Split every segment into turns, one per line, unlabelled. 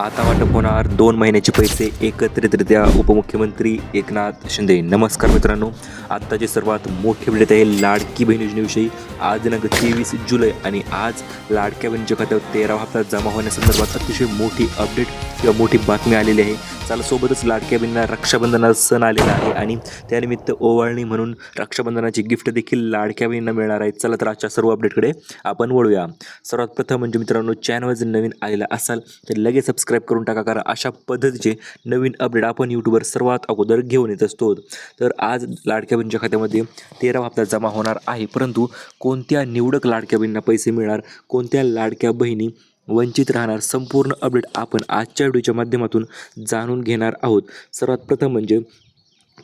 आता वाटप होणार. दोन महिन्याचे पैसे एकत्रितरित्या उपमुख्यमंत्री एकनाथ शिंदे. नमस्कार मित्रांनो. आत्ताची सर्वात मोठी अपडेट आहे लाडकी बहीण योजनेविषयी आज दिनांक तेवीस जुलै आणि आज लाडक्या बहिणीच्या खात्यावर तेरावा हप्ता जमा होण्यासंदर्भात अतिशय मोठी अपडेट किंवा मोठी बातमी आलेली आहे. त्याला सोबतच लाडक्या बिंना रक्षाबंधनाचा सण आलेला आहे आणि त्यानिमित्त ओवाळणी म्हणून रक्षाबंधनाची गिफ्ट देखील लाडक्या बहिणींना मिळणार आहे. चला तर आजच्या सर्व अपडेटकडे आपण वळूया. सर्वात प्रथम म्हणजे मित्रांनो चॅनल जर नवीन आलेला असाल तर लगेच सबस्क्राईब करून टाका कारण अशा पद्धतीचे नवीन अपडेट आपण यूट्यूबवर सर्वात अगोदर घेऊन येत असतो. तर आज लाडक्या बहिणीच्या खात्यामध्ये तेरा हप्ता जमा होणार आहे. परंतु कोणत्या निवडक लाडक्या बहिणींना पैसे मिळणार? कोणत्या लाडक्या बहिणी वंचित राहणार. संपूर्ण अपडेट आपण आजच्या व्हिडिओच्या माध्यमातून जाणून घेणार आहोत. सर्वात प्रथम म्हणजे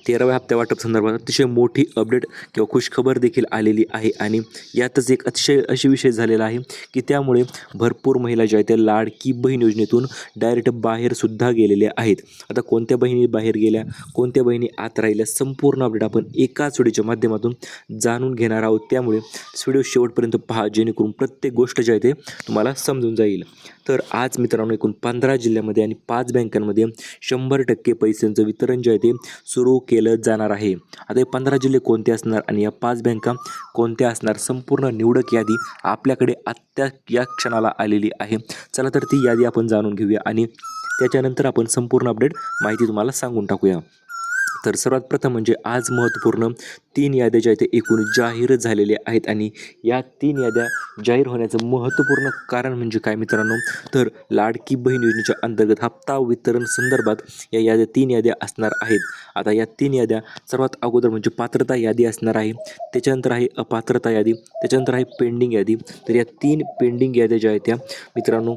तेराव्या हप्त्या वाटप संदर्भात अतिशय मोठी अपडेट किंवा खुशखबर देखील आलेली आहे. आणि यातच एक अतिशय अशी विषय झालेला आहे की त्यामुळे भरपूर महिला ज्या आहेत त्या लाडकी बहीण योजनेतून डायरेक्ट बाहेरसुद्धा गेलेल्या आहेत. आता कोणत्या बहिणी बाहेर गेल्या कोणत्या बहिणी आत राहिल्या संपूर्ण अपडेट आपण एकाच व्हिडिओच्या माध्यमातून जाणून घेणार आहोत. त्यामुळे व्हिडिओ शेवटपर्यंत पहा जेणेकरून प्रत्येक गोष्ट जी आहे ते तुम्हाला समजून जाईल. तर आज मित्रांनो एकूण पंधरा जिल्ह्यामध्ये आणि पाच बँकांमध्ये शंभर टक्के पैशांचं वितरण जे आहे ते सुरू केलं केलं जाणार आहे. आता हे पंधरा जिल्हे कोणते असणार आणि या पाच बँका कोणत्या असणार? संपूर्ण निवडक यादी आपल्याकडे आत्ता या क्षणाला आलेली आहे. चला तर ती यादी आपण जाणून घेऊया आणि त्याच्यानंतर आपण संपूर्ण अपडेट माहिती तुम्हाला सांगून टाकूया. तर सर्वात प्रथम म्हणजे आज महत्त्वपूर्ण तीन याद्या ज्या आहेत एकूण जाहीर झालेल्या आहेत आणि या तीन याद्या जाहीर होण्याचं महत्त्वपूर्ण कारण म्हणजे काय मित्रांनो? तर लाडकी बहीण योजनेच्या अंतर्गत हप्ता वितरण संदर्भात या याद्या तीन याद्या असणार आहेत. आता या तीन याद्या सर्वात अगोदर म्हणजे पात्रता यादी असणार आहे. त्याच्यानंतर आहे अपात्रता यादी त्याच्यानंतर आहे पेंडिंग यादी. तर या तीन पेंडिंग याद्या ज्या आहेत त्या मित्रांनो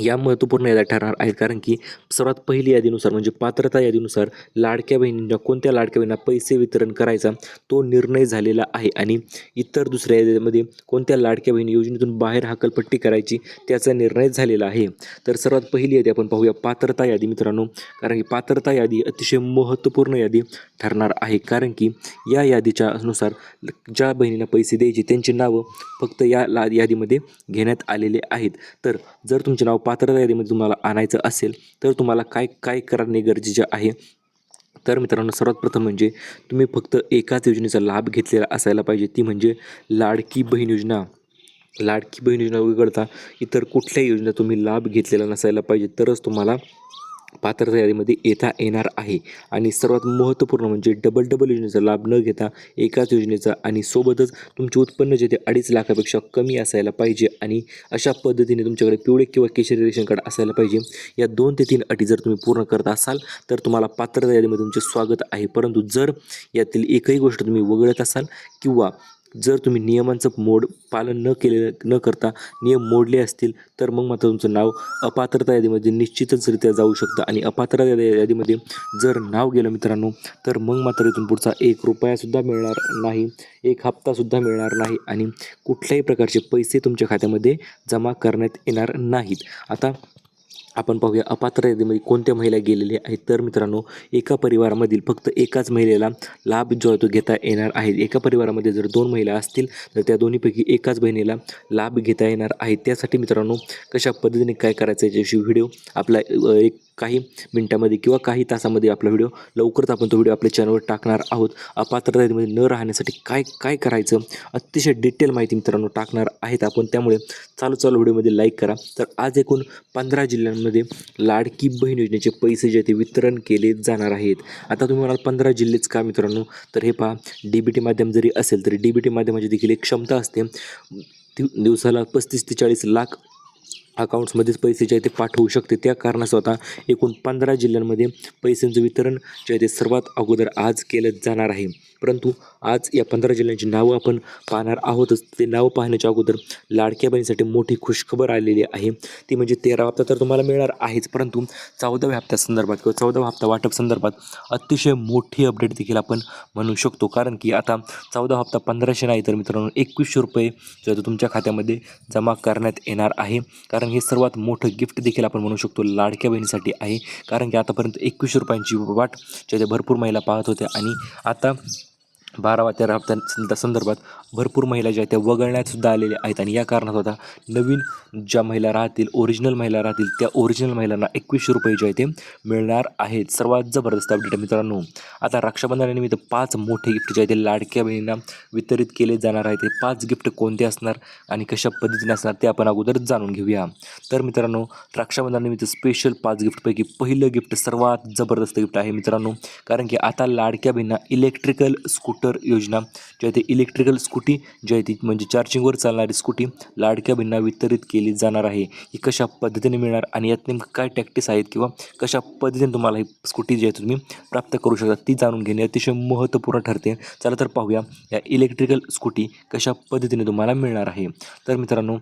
या महत्त्वपूर्ण याद्या ठरणार आहेत. कारण की सर्वात पहिली यादीनुसार म्हणजे पात्रता यादीनुसार लाडक्या बहिणींना कोणत्या लाडक्या बहिणींना पैसे वितरण करायचा तो निर्णय झालेला आहे. आणि इतर दुसऱ्या यादीमध्ये कोणत्या लाडक्या बहिणी योजनेतून बाहेर हकलपट्टी करायची त्याचा निर्णय झालेला आहे. तर सर्वात पहिली यादी आपण पाहूया पात्रता यादी मित्रांनो. कारण की पात्रता यादी अतिशय महत्त्वपूर्ण यादी ठरणार आहे. कारण की या यादीच्या अनुसार ज्या बहिणींना पैसे द्यायचे त्यांची नावं फक्त या ला यादीमध्ये घेण्यात आलेले आहेत. तर जर तुमचे नाव पात्रता यादीमध्ये तुम्हाला आणायचं असेल तर तुम्हाला काय काय करणे गरजेचे आहे? तर मित्रांनो सर्वात प्रथम म्हणजे तुम्ही फक्त एकाच योजनेचा लाभ घेतलेला असायला पाहिजे. ती म्हणजे लाडकी बहीण योजना. लाडकी बहीण योजना वगळता इतर कुठल्याही योजना तुम्ही लाभ घेतलेला नसायला पाहिजे. तरच तुम्हाला पात्रता यादीमध्ये येता येणार आहे. आणि सर्वात महत्त्वपूर्ण म्हणजे डबल डबल योजनेचा लाभ न घेता एकाच योजनेचा आणि सोबतच तुमचे उत्पन्न जे ते अडीच लाखापेक्षा कमी असायला पाहिजे. आणि अशा पद्धतीने तुमच्याकडे पिवळे किंवा केशरी रेशन कार्ड असायला पाहिजे. या दोन ते तीन अटी जर तुम्ही पूर्ण करत असाल तर तुम्हाला पात्रता यादीमध्ये तुमचे स्वागत आहे. परंतु जर यातील एकही गोष्ट तुम्ही वगळत असाल किंवा जर तुम्ही नियमांचं मोड पालन न केले न करता नियम मोडले असतील तर मग मात्र तुमचं नाव अपात्रता यादीमध्ये निश्चितचरित्या जाऊ शकतं. आणि अपात्रता यादीमध्ये जर नाव गेलं मित्रांनो तर मग मात्र इथून पुढचा एक रुपयासुद्धा मिळणार नाही एक हप्तासुद्धा मिळणार नाही आणि कुठल्याही प्रकारचे पैसे तुमच्या खात्यामध्ये जमा करण्यात येणार नाहीत. आता आपण पाहूया अपात्र यादीमध्ये कोणत्या महिला गेलेल्या आहेत? तर मित्रांनो एका परिवारामधील फक्त एकाच महिलेला लाभ जो आहे तो घेता येणार आहे. एका परिवारामध्ये जर दोन महिला असतील तर त्या दोन्हीपैकी एकाच बहिणीला लाभ घेता येणार आहे. त्यासाठी मित्रांनो कशा पद्धतीने काय करायचं याच्याविषयी व्हिडिओ आपला एक काही मिनटामध्ये किंवा काही तासामध्ये आपला व्हिडिओ लवकरच आपण तो व्हिडिओ आपल्या चॅनलवर टाकणार आहोत. अपात्रतेमध्ये न राहण्यासाठी काय काय करायचं? अतिशय डिटेल माहिती मित्रांनो टाकणार आहेत आपण. त्यामुळे चालू चालू व्हिडिओमध्ये लाईक करा. तर आज एकूण पंधरा जिल्ह्यांमध्ये लाडकी बहीण योजनेचे पैसे जे ते वितरण केले जाणार आहेत. आता तुम्ही म्हणाल पंधरा जिल्हेच का मित्रांनो? तर हे पहा डी बी टी माध्यम जरी असेल तरी डी बी टी माध्यमाची देखील एक क्षमता असते. दिव- दिवसाला पस्तीस ते चाळीस लाख अकाउंट्समध्येच पैसे जे आहे ते पाठवू शकते. त्या कारणास्तव आता एकूण पंधरा जिल्ह्यांमध्ये पैशांचं वितरण जे आहे ते सर्वात अगोदर आज केलं जाणार आहे. परंतु आज या पंधरा जिल्ह्यांची नावं आपण पाहणार आहोतच. ते नावं पाहण्याच्या अगोदर लाडक्या बहिणीसाठी मोठी खुशखबर आलेली आहे. ती म्हणजे तेरा हप्ता तर तुम्हाला मिळणार आहेच परंतु चौदाव्या हप्त्यासंदर्भात किंवा चौदावा हप्ता वाटप संदर्भात अतिशय मोठी अपडेट देखील आपण म्हणू शकतो. कारण की आता चौदा हप्ता पंधराशे नाही तर मित्रांनो एकवीसशे रुपये जो तो तुमच्या खात्यामध्ये जमा करण्यात येणार आहे. कारण हे सर्वात मोठं गिफ्ट देखील आपण म्हणू शकतो लाडक्या बहिणीसाठी आहे. कारण की आतापर्यंत एकवीसशे रुपयांची वाट ज्या भरपूर महिला पाहत होत्या आणि आता बारावा तेरा हप्त्यांच्या संदर्भात भरपूर महिला ज्या आहेत त्या वगळण्यात सुद्धा आलेल्या आहेत. आणि या कारणात होता नवीन ज्या महिला राहतील ओरिजिनल महिला राहतील त्या ओरिजिनल महिलांना एकवीसशे रुपये जे आहे ते मिळणार आहेत. सर्वात जबरदस्त अपडेट आहे मित्रांनो. आता रक्षाबंधनानिमित्त पाच मोठे गिफ्ट जे आहे ते लाडक्या बहिणींना वितरित केले जाणार आहेत. ते पाच गिफ्ट कोणते असणार आणि कशा पद्धतीने असणार ते आपण अगोदर जाणून घेऊया. तर मित्रांनो रक्षाबंधनानिमित्त स्पेशल पाच गिफ्टपैकी पहिलं गिफ्ट सर्वात जबरदस्त गिफ्ट आहे मित्रांनो. कारण की आता लाडक्या बहिणींना इलेक्ट्रिकल स्कूटर योजना जे आहे ते इलेक्ट्रिकल स्कूटी जी आहे ती म्हणजे चार्जिंगवर चालणारी स्कूटी लाडक्या बहिणींना वितरित केली जाणार आहे. ही कशा पद्धतीने मिळणार आणि यात नेमकं काय टॅक्टिस आहेत किंवा कशा पद्धतीने तुम्हाला ही स्कूटी जी आहे तुम्ही प्राप्त करू शकता ती जाणून घेणे अतिशय महत्त्वपूर्ण ठरते. चला तर पाहूया या इलेक्ट्रिकल स्कूटी कशा पद्धतीने तुम्हाला मिळणार आहे. तर मित्रांनो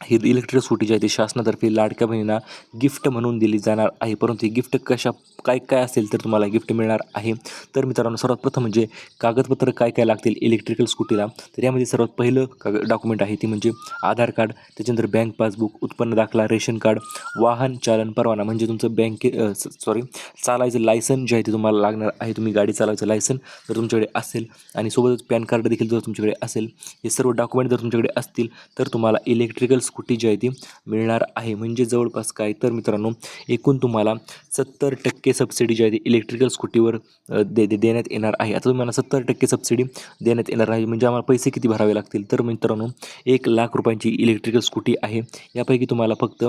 ही इलेक्ट्रिक स्कूटी जी आहे ती शासनातर्फे लाडक्या बहिणींना गिफ्ट म्हणून दिली जाणार आहे. परंतु ही गिफ्ट कशा काय काय असेल तर तुम्हाला गिफ्ट मिळणार आहे. तर मित्रांनो सर्वात प्रथम म्हणजे कागदपत्र काय काय लागतील इलेक्ट्रिकल स्कूटीला? तर यामध्ये सर्वात पहिलं काग डॉक्युमेंट आहे ती म्हणजे आधार कार्ड त्याच्यानंतर बँक पासबुक उत्पन्न दाखला रेशन कार्ड वाहन चालन परवाना म्हणजे तुमचं बँके सॉरी चालायचं लायसन जे आहे ते तुम्हाला लागणार आहे. तुम्ही गाडी चालवायचं लायसन जर तुमच्याकडे असेल आणि सोबतच पॅन कार्ड देखील जर तुमच्याकडे असेल हे सर्व डॉक्युमेंट जर तुमच्याकडे असतील तर तुम्हाला इलेक्ट्रिकल स्कूटी जी आहे ती मिळणार आहे. म्हणजे जवळपास काय? तर मित्रांनो एकूण तुम्हाला सत्तर टक्के सबसिडी जी आहे ती इलेक्ट्रिकल स्कूटीवर दे दे- देण्यात येणार आहे. आता तुम्हाला सत्तर टक्के सबसिडी देण्यात येणार आहे. म्हणजे आम्हाला पैसे किती भरावे लागतील? तर मित्रांनो एक लाख रुपयांची इलेक्ट्रिकल स्कूटी आहे. यापैकी तुम्हाला फक्त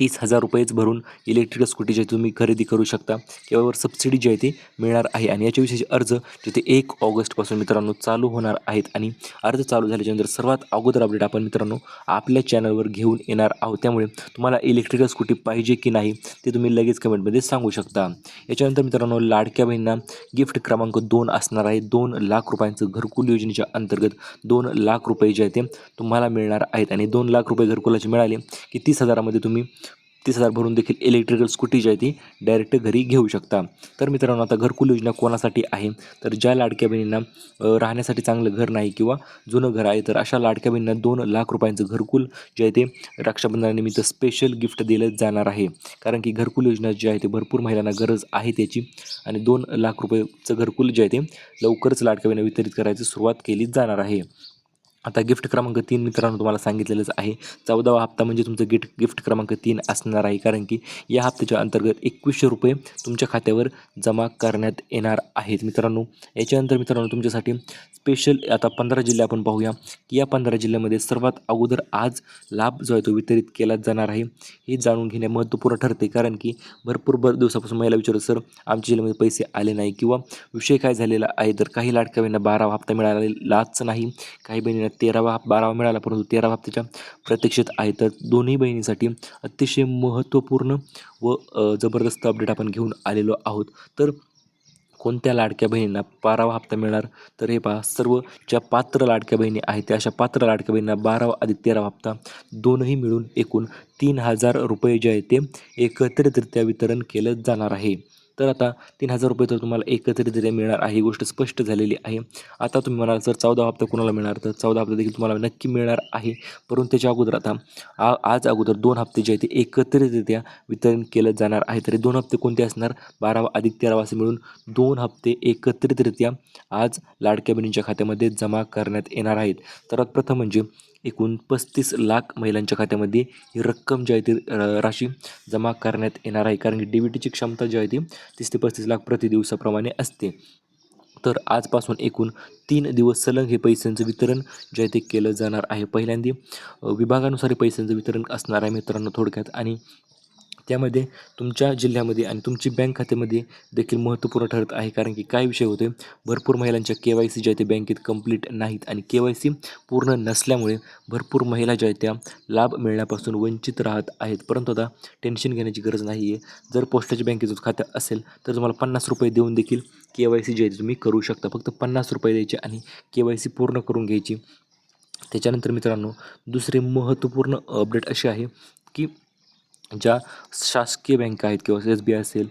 तीस हजार रुपयेच भरून इलेक्ट्रिकल स्कूटी जी तुम्ही खरेदी करू शकता. यावर सबसिडी जी आहे ती मिळणार आहे. आणि याच्याविषयीचे अर्ज जिथे एक ऑगस्टपासून मित्रांनो चालू होणार आहेत. आणि अर्ज चालू झाल्याच्यानंतर सर्वात अगोदर अपडेट आपण मित्रांनो आपल्या चॅनलवर घेऊन येणार आहोत. त्यामुळे तुम्हाला इलेक्ट्रिकल स्कूटी पाहिजे की नाही ते तुम्ही लगेच कमेंटमध्ये सांगू शकता. याच्यानंतर मित्रांनो लाडक्या बहिणींना गिफ्ट क्रमांक दोन असणार आहे. दोन लाख रुपयांचं घरकुल योजनेच्या अंतर्गत दोन लाख रुपये जे आहे ते तुम्हाला मिळणार आहेत. आणि दोन लाख रुपये घरकुलाचे मिळाले की तीस हजारामध्ये तुम्ही तीस हजार भरून देखील इलेक्ट्रिकल स्कूटी जी आहे ती डायरेक्ट घरी घेऊ शकता. तर मित्रांनो आता घरकुल योजना कोणासाठी आहे? तर ज्या लाडक्या बहिणींना राहण्यासाठी चांगलं घर नाही किंवा जुनं घर आहे तर अशा लाडक्या बहिणींना दोन लाख रुपयांचं घरकुल जे आहे ते रक्षाबंधनानिमित्त स्पेशल गिफ्ट दिलं जाणार आहे. कारण की घरकुल योजना जी आहे ते भरपूर महिलांना गरज आहे त्याची आणि दोन लाख रुपयाचं घरकुल जे आहे ते लवकरच लाडक्या बहिणींना वितरित करायची सुरुवात केली जाणार आहे. आता गिफ्ट क्रमांक तीन मित्रांनो तुम्हाला सांगितलेलंच आहे. चौदावा हप्ता म्हणजे तुमचं गिफ्ट गिफ्ट क्रमांक तीन असणार आहे. कारण की या हप्त्याच्या अंतर्गत एकवीसशे रुपये तुमच्या खात्यावर जमा करण्यात येणार आहेत. मित्रांनो याच्यानंतर मित्रांनो तुमच्यासाठी स्पेशल आता पंधरा जिल्हे आपण पाहूया. की या पंधरा जिल्ह्यामध्ये सर्वात अगोदर आज लाभ जो आहे तो वितरित केला जाणार आहे. हे जाणून घेणे महत्त्वपूर्ण ठरते कारण की भरपूर बर दिवसापासून महिला विचारत सर आमच्या जिल्ह्यामध्ये पैसे आले नाही किंवा विषय काय झालेला आहे? तर काही लाडक्या बहिणींना बारावा हप्ता मिळालेलाच नाही काही बहिणींना तेरावा बारावा मिळाला परंतु तेरावा त्याच्या प्रतीक्षेत आहे तर दोन्ही बहिणींसाठी अतिशय महत्त्वपूर्ण व जबरदस्त अपडेट आपण घेऊन आलेलो आहोत. तर कोणत्या लाडक्या बहिणींना बारावा हप्ता मिळणार? तर हे पहा सर्व ज्या पात्र लाडक्या बहिणी आहेत त्या अशा पात्र लाडक्या बहिणींना बारावा अधिक तेरावा हप्ता दोनही मिळून एकूण तीन हजार रुपये जे आहे ते एकत्रितरित्या वितरण केलं जाणार आहे. तर आता तीन हजार रुपये तर तुम्हाला एकत्रितरित्या मिळणार आहे ही गोष्ट स्पष्ट झालेली आहे. आता तुम्ही म्हणाल सर चौदा हप्ता कोणाला मिळणार? तर चौदा हप्ता देखील तुम्हाला नक्की मिळणार आहे. परंतु त्याच्या अगोदर आता आ आज अगोदर दोन हप्ते जे आहे ते एकत्रितरित्या वितरण केलं जाणार आहे. तरी दोन हप्ते कोणते असणार? बारावा अधिक तेरावा असे मिळून दोन हप्ते एकत्रितरित्या आज लाडक्या बहिणींच्या खात्यामध्ये जमा करण्यात येणार आहेत. सर्वात प्रथम म्हणजे एकूण पस्तीस लाख महिलांच्या खात्यामध्ये ही रक्कम जी आहे ती राशी जमा करण्यात येणार आहे. कारण की डी बी टीची क्षमता जी आहे ती तीस ते पस्तीस लाख प्रति दिवसाप्रमाणे असते. तर आजपासून एकूण तीन दिवस सलग हे पैशांचं वितरण जे आहे ते केलं जाणार आहे. पहिल्यांदा विभागानुसार पैशांचं वितरण असणार आहे मित्रांनो थोडक्यात. आणि त्यामध्ये तुमच्या जिल्ह्यामध्ये आणि तुमची बँक खात्यामध्ये देखील महत्त्वपूर्ण ठरत आहे. कारण की काय विषय होते भरपूर महिलांच्या के वाय सी ज्या आहेत बँकेत कंप्लीट नाहीत आणि के वाय सी पूर्ण नसल्यामुळे भरपूर महिला ज्या आहेत त्या लाभ मिळण्यापासून वंचित राहत आहेत. परंतु आता टेन्शन घेण्याची गरज नाही आहे जर पोस्टाच्या बँकेचं खातं असेल तर तुम्हाला पन्नास रुपये देऊन देखील के वाय सी जी आहे तुम्ही करू शकता. फक्त पन्नास रुपये द्यायचे आणि के वाय सी पूर्ण करून घ्यायची. त्याच्यानंतर मित्रांनो दुसरे महत्त्वपूर्ण अपडेट असे आहे की ज्या शासकीय बँका आहेत किंवा एस बी आय असेल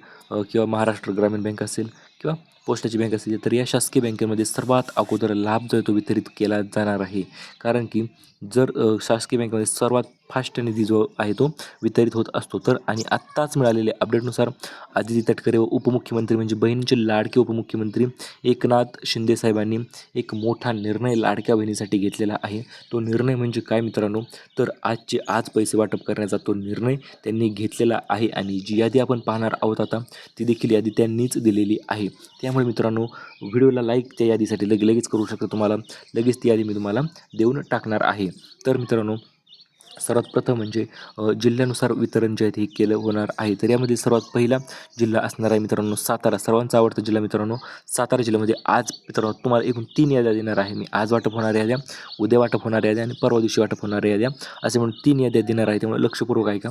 किंवा महाराष्ट्र ग्रामीण बँक असेल किंवा पोस्टाची बँक असेल तर या शासकीय बँकेमध्ये सर्वात अगोदर लाभ जो आहे तो वितरित केला जाणार आहे. कारण की जर शासकीय बँकेमध्ये सर्वात फास्ट निधी जो आहे तो वितरित होत असतो. तर आणि आत्ताच मिळालेल्या अपडेटनुसार आदिती तटकरे व उपमुख्यमंत्री म्हणजे बहिणीचे लाडके उपमुख्यमंत्री एकनाथ शिंदे साहेबांनी एक मोठा निर्णय लाडक्या बहिणीसाठी घेतलेला आहे. तो निर्णय म्हणजे काय मित्रांनो? तर आजचे आज पैसे वाटप करण्याचा तो निर्णय त्यांनी घेतलेला आहे आणि जी यादी आपण पाहणार आहोत आता ती देखील यादी त्यांनीच दिलेली आहे. त्यामुळे मित्रांनो व्हिडिओला लाईक त्या यादीसाठी लगे लगेच करू शकता तुम्हाला. लगेच ती यादी मी तुम्हाला देऊन टाकणार आहे. तर मित्रांनो सर्वात प्रथम म्हणजे जिल्ह्यानुसार वितरण जे आहे हे केलं होणार आहे. तर यामध्ये सर्वात पहिला जिल्हा असणार आहे मित्रांनो सातारा. सर्वांचा आवडता जिल्हा मित्रांनो सातारा जिल्ह्यामध्ये आज मित्रांनो तुम्हाला एकूण तीन याद्या देणार आहे मी. आज वाटप होणाऱ्या याद्या उद्या वाटप होणाऱ्या याद्या आणि परवा दिवशी वाटप होणाऱ्या याद्या. असे म्हणून तीन याद्या देणार आहे त्यामुळे लक्षपूर्वक आहे का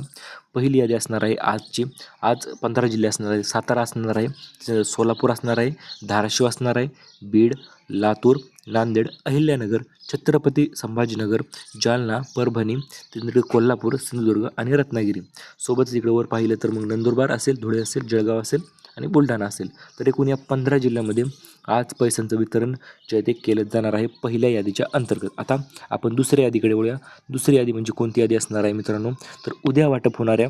पहिली यादी असणार आहे आजची. आज पंधरा जिल्हे असणार आहे सातारा असणार आहे सोलापूर असणार आहे धाराशिव असणार आहे बीड लातूर नांदेड अहिल्यानगर छत्रपती संभाजीनगर जालना परभणी तिकडे कोल्हापूर सिंधुदुर्ग आणि रत्नागिरी. सोबतच इकडे वर पाहिलं तर मग नंदुरबार असेल धुळे असेल जळगाव असेल आणि बुलढाणा असेल. तर एकूण या पंधरा जिल्ह्यामध्ये आज पैशांचं वितरण जे आहे ते केलं जाणार आहे पहिल्या यादीच्या अंतर्गत. आता आपण दुसऱ्या यादीकडे वळूया. दुसरी यादी म्हणजे कोणती यादी असणार आहे मित्रांनो? तर उद्या वाटप होणाऱ्या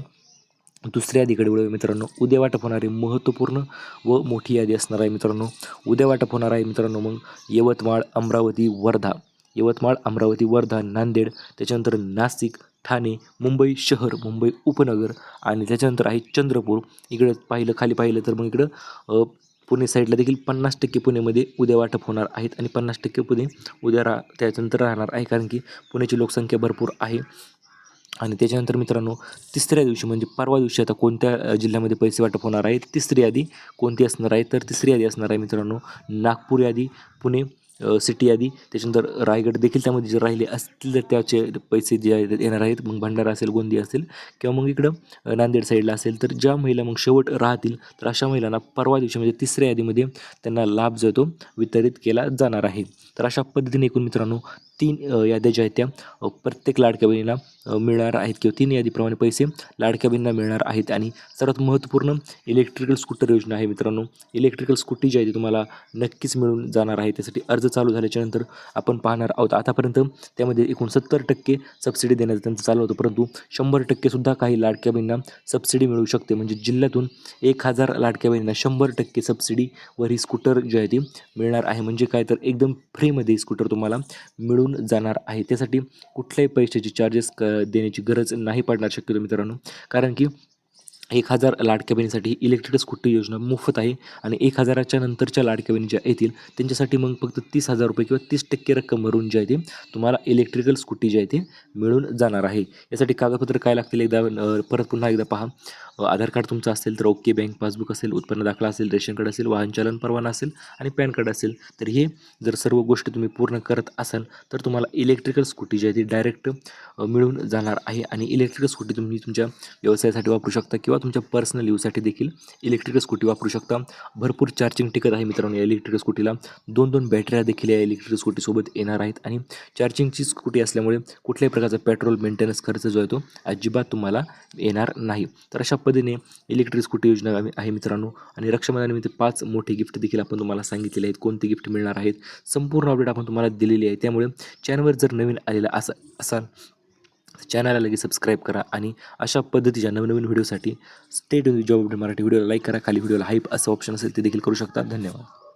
दुसऱ्या यादीकडे वळूया मित्रांनो. उद्या वाटप होणारी महत्त्वपूर्ण व मोठी यादी असणार आहे मित्रांनो. उद्या वाटप होणार आहे मित्रांनो मग यवतमाळ अमरावती वर्धा. यवतमाळ अमरावती वर्धा नांदेड त्याच्यानंतर नाशिक ठाणे मुंबई शहर मुंबई उपनगर आणि त्याच्यानंतर आहे चंद्रपूर. इकडं पाहिलं खाली पाहिलं तर मग इकडं पुणे साईडला देखील पन्नास टक्के पुणेमध्ये उद्या वाटप होणार आहेत आणि पन्नास टक्के पुणे उद्या रा त्याच्यानंतर राहणार आहे. कारण की पुण्याची लोकसंख्या भरपूर आहे. आणि त्याच्यानंतर मित्रांनो तिसऱ्या दिवशी म्हणजे परवा दिवशी आता कोणत्या जिल्ह्यामध्ये पैसे वाटप होणार आहे तिसरी यादी कोणती असणार आहे? तर तिसरी यादी असणार आहे मित्रांनो नागपूर यादी पुणे सिटी यादी त्याच्यानंतर रायगड देखील त्यामध्ये जे राहिले असतील तर त्याचे पैसे जे आहेत येणार आहेत. मग भंडारा असेल गोंदी असेल किंवा मग इकडं नांदेड साईडला असेल तर ज्या महिला मग शेवट राहतील तर अशा महिलांना परवा दिवशी म्हणजे तिसऱ्या यादीमध्ये त्यांना लाभ जो तो वितरित केला जाणार आहे. तर अशा पद्धतीने एकूण मित्रांनो तीन याद्या ज्या आहेत त्या प्रत्येक लाडक्या बहिणीला मिळणार आहेत किंवा तीन यादीप्रमाणे पैसे लाडक्या बहिणींना मिळणार आहेत. आणि सर्वात महत्त्वपूर्ण इलेक्ट्रिकल स्कूटर योजना आहे मित्रांनो. इलेक्ट्रिकल स्कूटी जी आहे ती तुम्हाला नक्कीच मिळून जाणार आहे. त्यासाठी अर्ज चालू झाल्याच्यानंतर आपण पाहणार आहोत. आतापर्यंत त्यामध्ये एकूण सत्तर टक्के सबसिडी देण्याचं त्यांचं चालू होतं. परंतु शंभर टक्केसुद्धा काही लाडक्या बहिणींना सबसिडी मिळू शकते. म्हणजे जिल्ह्यातून एक हजार लाडक्या बहिणींना शंभर टक्के सबसिडीवर ही स्कूटर जी आहे ती मिळणार आहे. म्हणजे काय तर एकदम फ्री फ्रीमध्ये स्कूटर तुम्हाला मिळून जाणार आहे. त्यासाठी कुठल्याही पैशाचे चार्जेस क देण्याची गरज नाही पडणार शक्यतो मित्रांनो. कारण की एक हजार लाडक्या बहिणीसाठी इलेक्ट्रिक स्कूटी योजना मोफत आहे आणि एक हजाराच्या नंतरच्या लाडक्या बहिणी ज्या येतील. त्यांच्यासाठी मग फक्त तीस हजार रुपये किंवा तीस टक्के रक्कम भरून जे आहे ते तुम्हाला इलेक्ट्रिकल स्कूटी जी आहे ते मिळून जाणार आहे. यासाठी कागदपत्र काय लागतील एकदा परत पुन्हा एकदा पहा. आधार कार्ड तुमचं असेल तर ओके बँक पासबुक असेल उत्पन्न दाखला असेल रेशन कार्ड असेल वाहनचालन परवाना असेल आणि पॅन कार्ड असेल. तर हे जर सर्व गोष्टी तुम्ही पूर्ण करत असाल तर तुम्हाला इलेक्ट्रिकल स्कूटी जी आहे ती डायरेक्ट मिळून जाणार आहे आणि इलेक्ट्रिकल स्कूटी तुम्ही तुमच्या व्यवसायासाठी वापरू शकता किंवा तुमच्या पर्सनल यूजसाठी देखील इलेक्ट्रिकल स्कूटी वापरू शकता. भरपूर चार्जिंग टिकत आहे मित्रांनो या इलेक्ट्रिकल स्कूटीला. दोन दोन बॅटऱ्या देखील या इलेक्ट्रिकल स्कूटीसोबत येणार आहेत आणि चार्जिंगची स्कूटी असल्यामुळे कुठल्याही प्रकारचा पेट्रोल मेंटेनन्स खर्च जो आहे तो अजिबात तुम्हाला येणार नाही. तर अशा पद्धतीने इलेक्ट्रिक स्कूटी योजना आम्ही- आहे मित्रांनो. आणि रक्षाबंधनानिमित्त पाच मोठे गिफ्ट देखील आपण तुम्हाला सांगितलेले आहेत. कोणते गिफ्ट मिळणार आहेत? संपूर्ण अपडेट आपण तुम्हाला दिलेली आहे. त्यामुळे चॅनलवर जर नवीन आलेला असा असाल चॅनलला लगेच सबस्क्राईब करा आणि अशा पद्धतीच्या नवनवीन व्हिडिओसाठी स्टेट जॉब मराठी. व्हिडिओला लाईक करा. खाली व्हिडिओला हाईप असं ऑप्शन असेल ते देखील करू शकता. धन्यवाद.